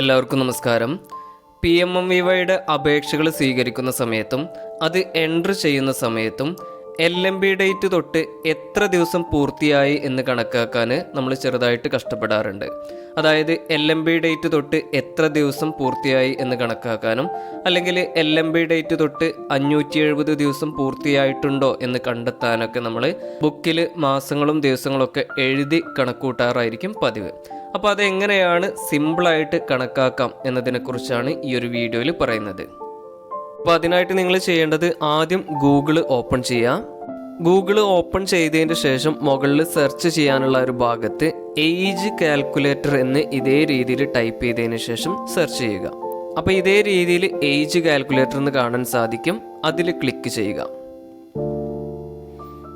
എല്ലാവർക്കും നമസ്കാരം. P M M V വൈയുടെ അപേക്ഷകൾ സ്വീകരിക്കുന്ന സമയത്തും അത് എൻട്രി ചെയ്യുന്ന സമയത്തും എൽ എം ബി ഡേറ്റ് തൊട്ട് എത്ര ദിവസം പൂർത്തിയായി എന്ന് കണക്കാക്കാൻ നമ്മൾ ചെറുതായിട്ട് കഷ്ടപ്പെടാറുണ്ട്. അതായത് എൽ എം ബി ഡേറ്റ് തൊട്ട് എത്ര ദിവസം പൂർത്തിയായി എന്ന് കണക്കാക്കാനും അല്ലെങ്കിൽ എൽ എം ബി ഡേറ്റ് തൊട്ട് അഞ്ഞൂറ്റി എഴുപത് ദിവസം പൂർത്തിയായിട്ടുണ്ടോ എന്ന് കണ്ടെത്താനൊക്കെ നമ്മൾ ബുക്കിൽ മാസങ്ങളും ദിവസങ്ങളൊക്കെ എഴുതി കണക്കൂട്ടാറായിരിക്കും പതിവ്. അപ്പോൾ അതെങ്ങനെയാണ് സിമ്പിളായിട്ട് കണക്കാക്കാം എന്നതിനെക്കുറിച്ചാണ് ഈ ഒരു വീഡിയോയിൽ പറയുന്നത്. അപ്പോൾ അതിനായിട്ട് നിങ്ങൾ ചെയ്യേണ്ടത് ആദ്യം ഗൂഗിൾ ഓപ്പൺ ചെയ്യുക ഗൂഗിൾ ഓപ്പൺ ചെയ്തതിന് ശേഷം മുകളിൽ സെർച്ച് ചെയ്യാനുള്ള ഒരു ഭാഗത്ത് ഏജ് കാൽക്കുലേറ്റർ എന്ന് ഇതേ രീതിയിൽ ടൈപ്പ് ചെയ്തതിന് ശേഷം സെർച്ച് ചെയ്യുക. അപ്പോൾ ഇതേ രീതിയിൽ ഏജ് കാൽക്കുലേറ്റർ എന്ന് കാണാൻ സാധിക്കും. അതിൽ ക്ലിക്ക് ചെയ്യുക.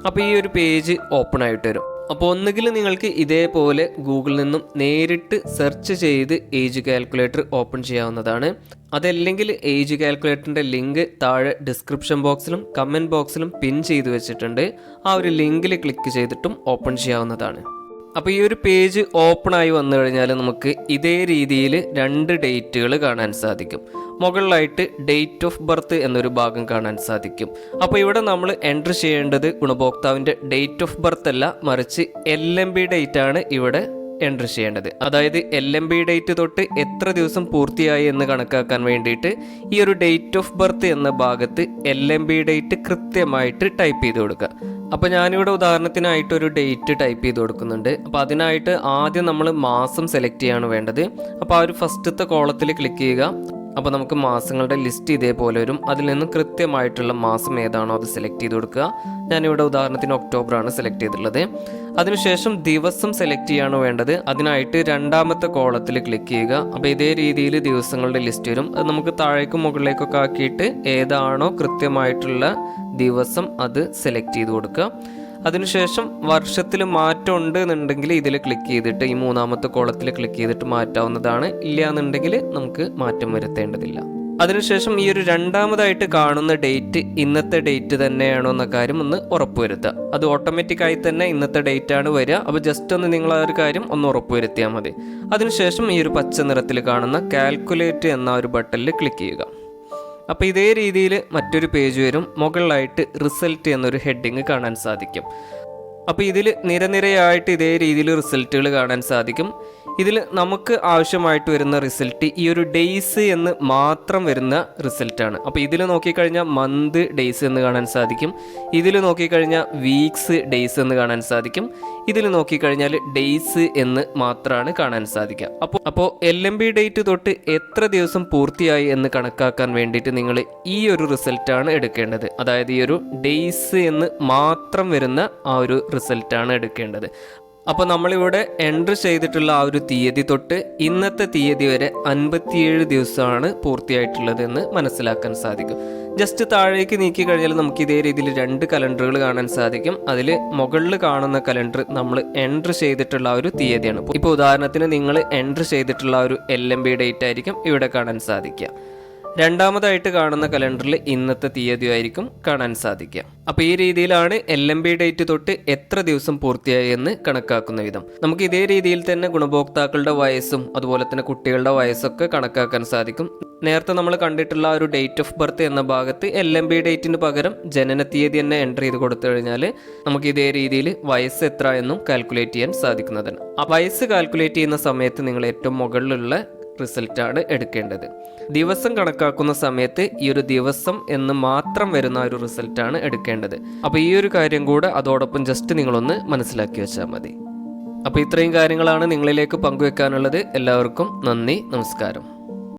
അപ്പോൾ ഈ ഒരു പേജ് ഓപ്പൺ ആയിട്ട് വരും. അപ്പോൾ ഒന്നുകിൽ നിങ്ങൾക്ക് ഇതേപോലെ ഗൂഗിളിൽ നിന്നും നേരിട്ട് സെർച്ച് ചെയ്ത് ഏജ് കാൽക്കുലേറ്റർ ഓപ്പൺ ചെയ്യാവുന്നതാണ്. അതല്ലെങ്കിൽ ഏജ് കാൽക്കുലേറ്ററിന്റെ ലിങ്ക് താഴെ ഡിസ്ക്രിപ്ഷൻ ബോക്സിലും കമന്റ് ബോക്സിലും പിൻ ചെയ്ത് വെച്ചിട്ടുണ്ട്. ആ ഒരു ലിങ്കിൽ ക്ലിക്ക് ചെയ്തിട്ടും ഓപ്പൺ ചെയ്യാവുന്നതാണ്. അപ്പോൾ ഈ ഒരു പേജ് ഓപ്പൺ ആയി വന്നു കഴിഞ്ഞാൽ നമുക്ക് ഇതേ രീതിയിൽ രണ്ട് ഡേറ്റുകൾ കാണാൻ സാധിക്കും. മുകളിലായിട്ട് ഡേറ്റ് ഓഫ് ബർത്ത് എന്നൊരു ഭാഗം കാണാൻ സാധിക്കും. അപ്പോൾ ഇവിടെ നമ്മൾ എൻട്രി ചെയ്യേണ്ടത് ഗുണഭോക്താവിന്റെ ഡേറ്റ് ഓഫ് ബർത്ത് അല്ല മറിച്ച് എൽ എം ബി ഡേറ്റ് ആണ് ഇവിടെ എൻട്രി ചെയ്യേണ്ടത്. അതായത് എൽ എം ബി ഡേറ്റ് തൊട്ട് എത്ര ദിവസം പൂർത്തിയായി എന്ന് കണക്കാക്കാൻ വേണ്ടിയിട്ട് ഈ ഒരു ഡേറ്റ് ഓഫ് ബർത്ത് എന്ന ഭാഗത്ത് എൽ എം ബി ഡേറ്റ് കൃത്യമായിട്ട് ടൈപ്പ് ചെയ്ത് കൊടുക്കുക. അപ്പോൾ ഞാനിവിടെ ഉദാഹരണത്തിനായിട്ട് ഒരു ഡേറ്റ് ടൈപ്പ് ചെയ്ത് കൊടുക്കുന്നുണ്ട്. അപ്പോൾ അതിനായിട്ട് ആദ്യം നമ്മൾ മാസം സെലക്ട് ചെയ്യാണ് വേണ്ടത്. അപ്പോൾ ആ ഒരു ഫസ്റ്റത്തെ കോളത്തിൽ ക്ലിക്ക് ചെയ്യുക. അപ്പോൾ നമുക്ക് മാസങ്ങളുടെ ലിസ്റ്റ് ഇതേപോലെ വരും. അതിൽ നിന്ന് കൃത്യമായിട്ടുള്ള മാസം ഏതാണോ അത് സെലക്ട് ചെയ്ത് കൊടുക്കുക. ഞാനിവിടെ ഉദാഹരണത്തിന് ഒക്ടോബറാണ് സെലക്ട് ചെയ്തിട്ടുള്ളത്. അതിനുശേഷം ദിവസം സെലക്ട് ചെയ്യാണ് വേണ്ടത്? അതിനായിട്ട് രണ്ടാമത്തെ കോളത്തിൽ ക്ലിക്ക് ചെയ്യുക. അപ്പോൾ ഇതേ രീതിയിൽ ദിവസങ്ങളുടെ ലിസ്റ്റ് വരും. അത് നമുക്ക് താഴേക്കും മുകളിലേക്കൊക്കെ ആക്കിയിട്ട് ഏതാണോ കൃത്യമായിട്ടുള്ള ദിവസം അത് സെലക്ട് ചെയ്ത് കൊടുക്കുക. അതിനുശേഷം വർഷത്തിൽ മാറ്റം ഉണ്ട് എന്നുണ്ടെങ്കിൽ ഇതിൽ ക്ലിക്ക് ചെയ്തിട്ട് ഈ മൂന്നാമത്തെ കോളത്തിൽ ക്ലിക്ക് ചെയ്തിട്ട് മാറ്റാവുന്നതാണ്. ഇല്ല എന്നുണ്ടെങ്കിൽ നമുക്ക് മാറ്റം വരുത്തേണ്ടതില്ല. അതിനുശേഷം ഈ ഒരു രണ്ടാമതായിട്ട് കാണുന്ന ഡേറ്റ് ഇന്നത്തെ ഡേറ്റ് തന്നെയാണോ എന്ന കാര്യം ഒന്ന് ഉറപ്പുവരുത്തുക അത് ഓട്ടോമാറ്റിക്കായി തന്നെ ഇന്നത്തെ ഡേറ്റ് ആണ് വരിക. അപ്പോൾ ജസ്റ്റ് ഒന്ന് നിങ്ങൾ ആ ഒരു കാര്യം ഒന്ന് ഉറപ്പുവരുത്തിയാൽ മതി. അതിനുശേഷം ഈ ഒരു പച്ച നിറത്തിൽ കാണുന്ന കാൽക്കുലേറ്റ് എന്ന ഒരു ബട്ടണിൽ ക്ലിക്ക് ചെയ്യുക. അപ്പോൾ ഇതേ രീതിയിൽ മറ്റൊരു പേജ് വരും. മുകളിലായിട്ട് റിസൾട്ട് എന്നൊരു ഹെഡിങ് കാണാൻ സാധിക്കും. അപ്പോൾ ഇതിൽ നിരനിരയായിട്ട് ഇതേ രീതിയിൽ റിസൾട്ടുകൾ കാണാൻ സാധിക്കും. ഇതിൽ നമുക്ക് ആവശ്യമായിട്ട് വരുന്ന റിസൾട്ട് ഈ ഒരു ഡേയ്സ് എന്ന് മാത്രം വരുന്ന റിസൾട്ടാണ്. അപ്പോൾ ഇതിൽ നോക്കിക്കഴിഞ്ഞാൽ മന്ത് ഡേയ്സ് എന്ന് കാണാൻ സാധിക്കും. ഇതിൽ നോക്കിക്കഴിഞ്ഞാൽ വീക്സ് ഡേയ്സ് എന്ന് കാണാൻ സാധിക്കും. ഇതിൽ നോക്കിക്കഴിഞ്ഞാൽ ഡേയ്സ് എന്ന് മാത്രമാണ് കാണാൻ സാധിക്കുക. അപ്പോൾ അപ്പോൾ എൽ എം ബി ഡേറ്റ് തൊട്ട് എത്ര ദിവസം പൂർത്തിയായി എന്ന് കണക്കാക്കാൻ വേണ്ടിയിട്ട് നിങ്ങൾ ഈ ഒരു റിസൾട്ടാണ് എടുക്കേണ്ടത്. അതായത് ഈ ഒരു ഡേയ്സ് എന്ന് മാത്രം വരുന്ന ആ ഒരു റിസൾട്ടാണ് എടുക്കേണ്ടത്. അപ്പോൾ നമ്മളിവിടെ എൻട്രി ചെയ്തിട്ടുള്ള ആ ഒരു തീയതി തൊട്ട് ഇന്നത്തെ തീയതി വരെ അൻപത്തിയേഴ് ദിവസമാണ് പൂർത്തിയായിട്ടുള്ളതെന്ന് മനസ്സിലാക്കാൻ സാധിക്കും. ജസ്റ്റ് താഴേക്ക് നീക്കി കഴിഞ്ഞാൽ നമുക്ക് ഇതേ രീതിയിൽ രണ്ട് കലണ്ടറുകൾ കാണാൻ സാധിക്കും. അതിൽ മുകളിൽ കാണുന്ന കലണ്ടർ നമ്മൾ എൻട്രി ചെയ്തിട്ടുള്ള ഒരു തീയതിയാണ്. ഇപ്പോൾ ഉദാഹരണത്തിന് നിങ്ങൾ എൻട്രി ചെയ്തിട്ടുള്ള ഒരു എൽ എം ബി ഡേറ്റ് ആയിരിക്കും ഇവിടെ കാണാൻ സാധിക്കുക. രണ്ടാമതായിട്ട് കാണുന്ന കലണ്ടറിൽ ഇന്നത്തെ തീയതിയായിരിക്കും കാണാൻ സാധിക്കുക. അപ്പോൾ ഈ രീതിയിലാണ് എൽ എം ബി ഡേറ്റ് തൊട്ട് എത്ര ദിവസം പൂർത്തിയായി എന്ന് കണക്കാക്കുന്ന വിധം. നമുക്ക് ഇതേ രീതിയിൽ തന്നെ ഗുണഭോക്താക്കളുടെ വയസ്സും അതുപോലെ തന്നെ കുട്ടികളുടെ വയസ്സൊക്കെ കണക്കാക്കാൻ സാധിക്കും. നേരത്തെ നമ്മൾ കണ്ടിട്ടുള്ള ഒരു ഡേറ്റ് ഓഫ് ബർത്ത് എന്ന ഭാഗത്ത് എൽ എം ബി ഡേറ്റിന് പകരം ജനന തീയതി തന്നെ എന്റർ ചെയ്ത് കൊടുത്തു കഴിഞ്ഞാൽ നമുക്ക് ഇതേ രീതിയിൽ വയസ്സ് എത്ര എന്നും കാൽക്കുലേറ്റ് ചെയ്യാൻ സാധിക്കുന്നതാണ്. ആ വയസ്സ് കാൽക്കുലേറ്റ് ചെയ്യുന്ന സമയത്ത് നിങ്ങൾ ഏറ്റവും മുകളിലുള്ള റിസൾട്ടാണ് എടുക്കേണ്ടത്. ദിവസം കണക്കാക്കുന്ന സമയത്ത് ഈ ഒരു ദിവസം എന്ന് മാത്രം വരുന്ന ഒരു റിസൾട്ടാണ് എടുക്കേണ്ടത്. അപ്പോൾ ഈ ഒരു കാര്യം കൂടെ അതോടൊപ്പം ജസ്റ്റ് നിങ്ങളൊന്ന് മനസ്സിലാക്കി വെച്ചാൽ മതി. അപ്പോൾ ഇത്രയും കാര്യങ്ങളാണ് നിങ്ങളിലേക്ക് പങ്കുവെക്കാനുള്ളത്. എല്ലാവർക്കും നന്ദി നമസ്കാരം.